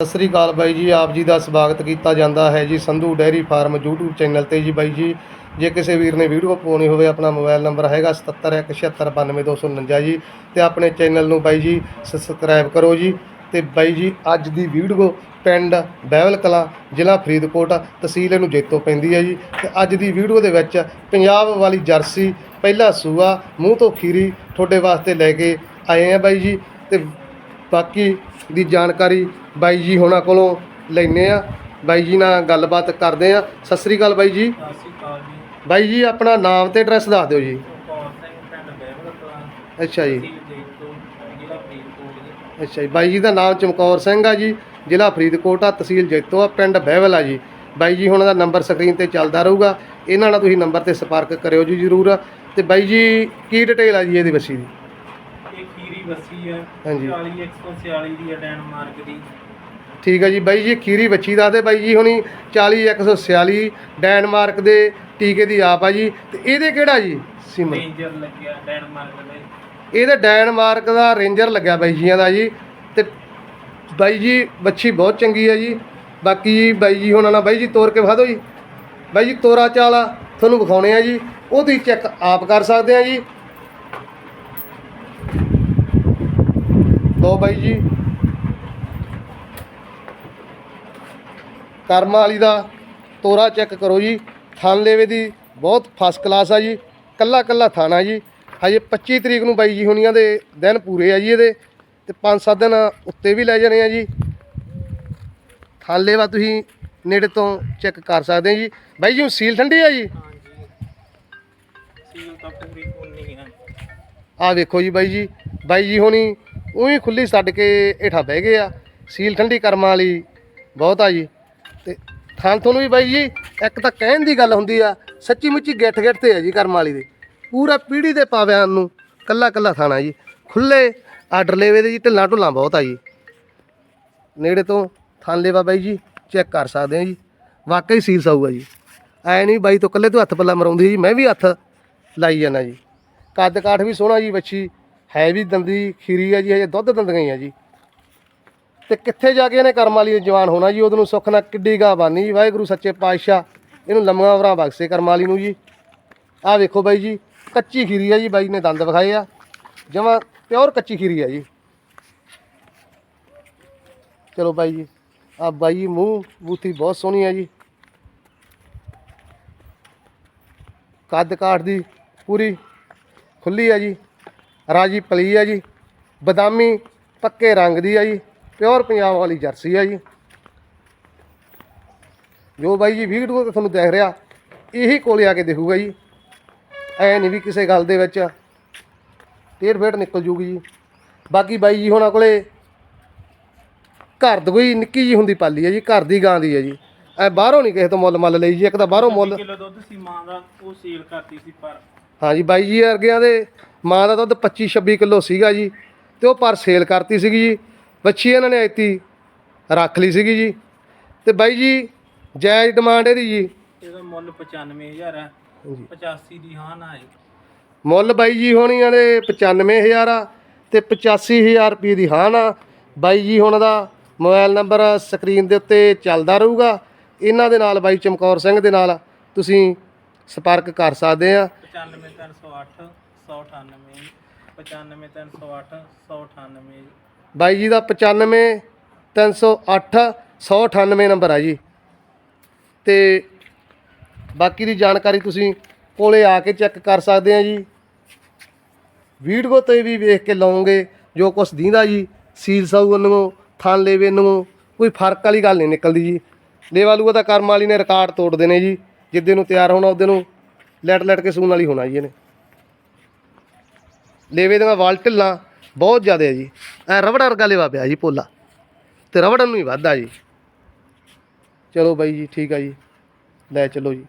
ਸਤਿ ਸ੍ਰੀ ਅਕਾਲ ਬਾਈ ਜੀ, ਆਪ ਜੀ ਦਾ ਸਵਾਗਤ ਕੀਤਾ ਜਾਂਦਾ ਹੈ ਜੀ Sandhu dairy farm YouTube channel ਤੇ ਜੀ ਬਾਈ ਜੀ। ਜੇ ਕਿਸੇ ਵੀਰ ਨੇ ਵੀਡੀਓ ਪਾਉਣੀ ਹੋਵੇ, ਆਪਣਾ ਮੋਬਾਈਲ ਨੰਬਰ ਹੈਗਾ 7717692949 ਜੀ ਤੇ ਆਪਣੇ ਚੈਨਲ ਨੂੰ ਬਾਈ ਜੀ ਸਬਸਕ੍ਰਾਈਬ ਕਰੋ ਜੀ। ਤੇ ਬਾਈ ਜੀ, ਅੱਜ ਦੀ ਵੀਡੀਓ ਪਿੰਡ ਬਹਿਵਲ ਕਲਾਂ ਜ਼ਿਲ੍ਹਾ ਫਰੀਦਕੋਟ, ਤਹਿਸੀਲ ਨੂੰ ਜੇਤੋ ਪੈਂਦੀ ਹੈ ਜੀ। ਤੇ ਅੱਜ ਦੀ ਵੀਡੀਓ ਦੇ ਵਿੱਚ ਪੰਜਾਬ ਵਾਲੀ ਜਰਸੀ, ਪਹਿਲਾ ਸੂਆ, ਮੂੰਹ ਤੋਂ ਖੀਰੀ, ਤੁਹਾਡੇ ਵਾਸਤੇ ਲੈ ਕੇ ਆਏ ਆ ਬਾਈ ਜੀ। ਤੇ ਬਾਕੀ ਦੀ ਜਾਣਕਾਰੀ ਬਾਈ ਜੀ ਹੋਣਾ ਕੋਲੋਂ ਲੈਨੇ ਆ। ਬਾਈ ਜੀ ਨਾਲ ਗੱਲਬਾਤ ਕਰਦੇ ਆ। ਸਤਿ ਸ੍ਰੀ ਅਕਾਲ ਬਾਈ ਜੀ। ਸਤਿ ਸ਼੍ਰੀ ਅਕਾਲ ਜੀ। ਬਾਈ ਜੀ ਆਪਣਾ ਨਾਮ ਤੇ ਐਡਰੈਸ ਦੱਸ ਦਿਓ ਜੀ। ਕੌਰ ਸਿੰਘ ਪਿੰਡ ਬਹਿਬਲ ਕਲਾਂ ਅੱਛਾ ਜੀ। ਤਹਿਸੀਲ ਜੈਤੋ ਜ਼ਿਲ੍ਹਾ ਫਰੀਦਕੋਟ ਜੀ। ਅੱਛਾ ਜੀ। ਬਾਈ ਜੀ ਦਾ ਨਾਮ ਚਮਕੌਰ ਸਿੰਘ ਆ ਜੀ। ਜ਼ਿਲ੍ਹਾ ਫਰੀਦਕੋਟ ਆ ਤਹਿਸੀਲ ਜੈਤੋ ਆ ਪਿੰਡ ਬਹਿਵਲ ਆ ਜੀ। ਬਾਈ ਜੀ ਹੁਣਾਂ ਦਾ ਨੰਬਰ ਸਕਰੀਨ ਤੇ ਚੱਲਦਾ ਰਹੂਗਾ। ਇਹਨਾਂ ਨਾਲ ਤੁਸੀਂ ਨੰਬਰ ਤੇ ਸੰਪਰਕ ਕਰਿਓ ਜੀ ਜ਼ਰੂਰ। ਤੇ ਬਾਈ ਜੀ ਕੀ ਡਿਟੇਲ ਆ ਜੀ ਇਹਦੀ ਬੱਸੀ ਦੀ? ਬੱਸੀ ਹੈ ਹਾਂਜੀ। 40146 ਦੀ ਹੈ ਡੈਨਮਾਰਕ ਦੀ। ਠੀਕ ਹੈ ਜੀ ਬਾਈ ਜੀ ਖੀਰੀ ਬੱਚੀ ਦਾ ਤੇ ਬਾਈ ਜੀ ਹੁਣੀ 40146 ਡੈਨਮਾਰਕ ਦੇ ਟੀਕੇ ਦੀ ਆਪ ਆ ਜੀ। ਤੇ ਇਹਦੇ ਕਿਹੜਾ ਜੀ ਸਿਮਰ ਰੇਂਜਰ ਲੱਗਿਆ ਡੈਨਮਾਰਕ ਦੇ। ਇਹਦੇ ਡੈਨਮਾਰਕ ਦਾ ਰੇਂਜਰ ਲੱਗਿਆ ਬਾਈ ਜੀਆਂ ਦਾ ਜੀ। ਤੇ ਬਾਈ ਜੀ ਬੱਚੀ ਬਹੁਤ ਚੰਗੀ ਹੈ ਜੀ। ਬਾਕੀ ਜੀ ਬਾਈ ਜੀ ਹੁਣ ਨਾ ਬਾਈ ਜੀ ਤੋਰ ਕੇ ਵਿਖਾ ਦਿਓ ਜੀ। ਬਾਈ ਜੀ ਤੋਰਾ ਚਾਲਾ ਤੁਹਾਨੂੰ ਵਿਖਾਉਣੇ ਆ ਜੀ। ਉਹ ਤੁਸੀਂ ਚੈੱਕ ਆਪ ਕਰ ਸਕਦੇ ਆ ਜੀ। ਲੋ ਬਾਈ ਜੀ। ਕਰਮਾ ਵਾਲੀ ਦਾ ਤੋਰਾ ਚੈੱਕ ਕਰੋ ਜੀ। ਥਣ ਲੇਵੇ ਦੀ ਬਹੁਤ ਫਸਟ ਕਲਾਸ ਆ ਜੀ। ਕੱਲਾ ਕੱਲਾ ਥਾਣਾ ਜੀ। ਹਜੇ 25 ਤਰੀਕ ਨੂੰ ਬਾਈ ਜੀ ਹੁਣੀਆਂ ਦੇ ਦਿਨ ਪੂਰੇ ਆ ਜੀ ਇਹਦੇ। ਤੇ 5-7 ਦਿਨ ਉੱਤੇ ਵੀ ਲੈ ਜਾਣੇ ਆ ਜੀ। ਥਣ ਲੇਵਾ ਤੁਸੀਂ ਨੇੜੇ ਤੋਂ ਚੈੱਕ ਕਰ ਸਕਦੇ ਆ ਜੀ। ਬਾਈ ਜੀ ਹੁਣ ਸੀਲ ਠੰਡੀ ਆ ਜੀ? ਸੀਲ ਤਾਂ ਪੂਰੀ ਕੋਨੀ ਹੈ ਆ ਵੇਖੋ ਜੀ ਬਾਈ ਜੀ। ਬਾਈ ਜੀ ਹੁਣੀ ਉਹੀ ਖੁੱਲੀ ਛੱਡ ਕੇ ਹੇਠਾਂ ਬਹਿ ਗਏ ਆ। ਸੀਲ ਠੰਡੀ ਕਰਮਾਂ ਵਾਲੀ ਬਹੁਤ ਆ ਜੀ। ਤੇ ਥਾਂ ਤੁਹਾਨੂੰ ਵੀ ਬਾਈ ਜੀ, ਇੱਕ ਤਾਂ ਕਹਿਣ ਦੀ ਗੱਲ ਹੁੰਦੀ ਆ, ਸੱਚੀ ਮੁੱਚੀ ਗਿੱਠ ਗਿੱਠ ਤੇ ਆ ਜੀ ਕਰਮਾਂ ਵਾਲੀ ਦੇ। ਪੂਰਾ ਪੀੜੀ ਦੇ ਪਾਵਿਆਂ ਨੂੰ ਕੱਲਾ ਕੱਲਾ ਥਾਣਾ ਜੀ। ਖੁੱਲੇ ਆਰਡਰ ਲੈਵੇ ਦੇ ਜੀ, ਢਿੱਲਾਂ ਢੁੱਲਾਂ ਬਹੁਤ ਆ ਜੀ। ਨੇੜੇ ਤੋਂ ਥਾਂ ਲੈਵਾ ਬਾਈ ਜੀ, ਚੈੱਕ ਕਰ ਸਕਦੇ ਆ ਜੀ। ਵਾਕਈ ਸੀਲ ਸਾਊਗਾ ਜੀ। ਐ ਨਹੀਂ ਬਾਈ ਤੋਂ ਕੱਲੇ ਤੋਂ ਹੱਥ ਪੱਲਾ ਮਰਾਉਂਦੀ ਜੀ, ਮੈਂ ਵੀ ਹੱਥ ਲਾਈ ਜਾਂਦਾ ਜੀ। ਕੱਦ ਕਾਠ ਵੀ ਸੋਹਣਾ ਜੀ ਬੱਚੀ ਹੈ ਵੀ ਦੰਦੀ ਖੀਰੀ ਆ ਜੀ, ਹਜੇ ਦੁੱਧ ਦੰਦੀਆਂ ਹੀ ਆ ਜੀ। ਤੇ ਕਿੱਥੇ ਜਾ ਕੇ ਇਹਨੇ ਕਰਮ ਵਾਲੀ ਨੇ ਜਵਾਨ ਹੋਣਾ ਜੀ? ਉਹਨੂੰ ਸੁੱਖ ਨਾਲ ਕਿੱਡੀ ਗਾ ਬਾਨੀ ਜੀ, ਵਾਹਿਗੁਰੂ, ਸੱਚੇ ਪਾਤਸ਼ਾਹ। ਇਹਨੂੰ ਲੰਮੀਆਂ ਉਮਰਾਂ ਬਖਸ਼ੇ ਕਰਮ ਵਾਲੀ ਨੂੰ ਜੀ। ਆਹ ਵੇਖੋ ਬਾਈ ਜੀ, ਕੱਚੀ ਖੀਰੀ ਆ ਜੀ, ਬਾਈ ਨੇ ਦੰਦ ਵਿਖਾਏ ਆ। ਜਮਾਂ ਪਿਓਰ ਕੱਚੀ ਖੀਰੀ ਆ ਜੀ। ਚਲੋ ਬਾਈ ਜੀ ਆ ਬਾਈ ਜੀ ਮੂੰਹ, ਬੂਥੀ ਬਹੁਤ ਸੋਹਣੀ ਆ ਜੀ। ਕੱਦ ਕਾਠ ਦੀ ਪੂਰੀ ਖੁੱਲੀ ਆ ਜੀ। ਰਾਜੀ ਪਲੀ ਆ ਜੀ। ਬਦਾਮੀ ਪੱਕੇ ਰੰਗ ਦੀ ਆ ਜੀ। ਪਿਓਰ ਪੰਜਾਬ ਵਾਲੀ ਜਰਸੀ ਆ ਜੀ। ਜੋ ਬਾਈ ਜੀ ਵੀਡੀਓ ਤੇ ਤੁਹਾਨੂੰ ਦੇਖ ਰਿਹਾ, ਇਹੀ ਕੋਲੇ ਆ ਕੇ ਦੇਖੂਗਾ ਜੀ। ਐ ਨਹੀਂ ਵੀ ਕਿਸੇ ਗੱਲ ਦੇ ਵਿੱਚ ਟੇਢ ਫੇੜ ਨਿਕਲ ਜੂਗੀ ਜੀ। ਬਾਕੀ ਬਾਈ ਜੀ ਹੋਣਾ ਕੋਲੇ ਘਰ ਦੀ ਕੋਈ ਨਿੱਕੀ ਜੀ ਹੁੰਦੀ ਪਾਲੀ ਹੈ ਜੀ, ਘਰ ਦੀ ਗਾਂ ਦੀ ਹੈ ਜੀ। ਐ ਬਾਹਰੋਂ ਨਹੀਂ ਕਿਸੇ ਤੋਂ ਮੁੱਲ ਮੱਲ ਲਈ ਜੀ, ਇੱਕ ਤਾਂ ਬਾਹਰੋਂ ਮੁੱਲ ਕਿਲੋ ਦੁੱਧ ਸੀ ਮਾਂ ਦਾ ਉਹ ਸੀਲ ਕਰਤੀ ਸੀ ਪਰ ਹਾਂਜੀ ਬਾਈ ਜੀ ਵਰਗਿਆਂ ਦੇ ਮਾਂ ਦਾ ਦੁੱਧ 25 26 ਕਿਲੋ ਸੀਗਾ ਜੀ ਤੇ ਉਹ ਪਰ ਸੇਲ ਕਰਤੀ ਸੀਗੀ ਜੀ। ਬੱਚੀ ਇਹਨਾਂ ਨੇ ਐਤੀ ਰੱਖ ਲਈ ਸੀਗੀ ਜੀ। ਤੇ ਬਾਈ ਜੀ ਜਾਇਜ਼ ਡਿਮਾਂਡ ਇਹਦੀ ਜੀ। ਇਹਦਾ ਮੁੱਲ 95000 ਹੈ ਹਾਂਜੀ। 85 ਦੀ ਹਾਂ ਨਾ ਹੈ ਮੁੱਲ ਬਾਈ ਜੀ ਹੋਣੀਆਂ ਦੇ 95000 ਆ ਤੇ 85000 ਰੁਪਏ ਦੀ ਹਾਂ ਨਾ। ਬਾਈ ਜੀ ਹੁਣ ਦਾ ਮੋਬਾਈਲ ਨੰਬਰ ਸਕਰੀਨ ਦੇ ਉੱਤੇ ਚੱਲਦਾ ਰਹੂਗਾ। ਇਹਨਾਂ ਦੇ ਨਾਲ ਬਾਈ ਚਮਕੌਰ ਸਿੰਘ ਦੇ ਨਾਲ ਤੁਸੀਂ ਸੰਪਰਕ ਕਰ ਸਕਦੇ ਆ। 95308 198 95308 198 ਬਾਈ ਜੀ ਦਾ 95 308 198 ਨੰਬਰ ਆ ਜੀ। ਤੇ ਬਾਕੀ ਦੀ ਜਾਣਕਾਰੀ ਤੁਸੀਂ ਕੋਲੇ ਆ ਕੇ ਚੈੱਕ ਕਰ ਸਕਦੇ ਆ ਜੀ। ਵੀਡੀਓ ਤੇ ਵੀ ਵੇਖ ਕੇ ਲਾਉਂਗੇ ਜੋ ਕੁਛ ਦੀਂਦਾ ਜੀ, ਸੀਲ ਸਾਊ ਨੂੰ ਥਾਨ ਲੇਵੇ ਨੂੰ ਕੋਈ ਫ਼ਰਕ ਵਾਲੀ ਗੱਲ ਨਹੀਂ ਨਿਕਲਦੀ ਜੀ। ਲੇਵਾ ਲੂਆ ਤਾਂ ਕਰਮ ਵਾਲੀ ਨੇ ਰਿਕਾਰਡ ਤੋੜਦੇ ਨੇ ਜੀ, ਜਿੱਦੇ ਨੂੰ ਤਿਆਰ ਹੋਣਾ, ਉਹਦੇ ਨੂੰ ਲੈਟ ਲੈਟ ਕੇ ਸੂਣ ਵਾਲੀ ਹੋਣਾ ਜੀ ਇਹਨੇ। ਲੇਵੇ ਦੀਆਂ ਵਾਲ ਢਿੱਲਾਂ ਬਹੁਤ ਜ਼ਿਆਦਾ ਹੈ ਜੀ। ਐ ਰਬੜ ਵਰਗਾ ਲੇਵਾ ਪਿਆ ਜੀ ਪੋਲਾ। ਤੇ ਰਬੜ ਨੂੰ ਹੀ ਵੱਧਦਾ ਜੀ। ਚਲੋ ਬਾਈ ਜੀ, ਠੀਕ ਆ ਜੀ। ਲੈ ਚਲੋ ਜੀ।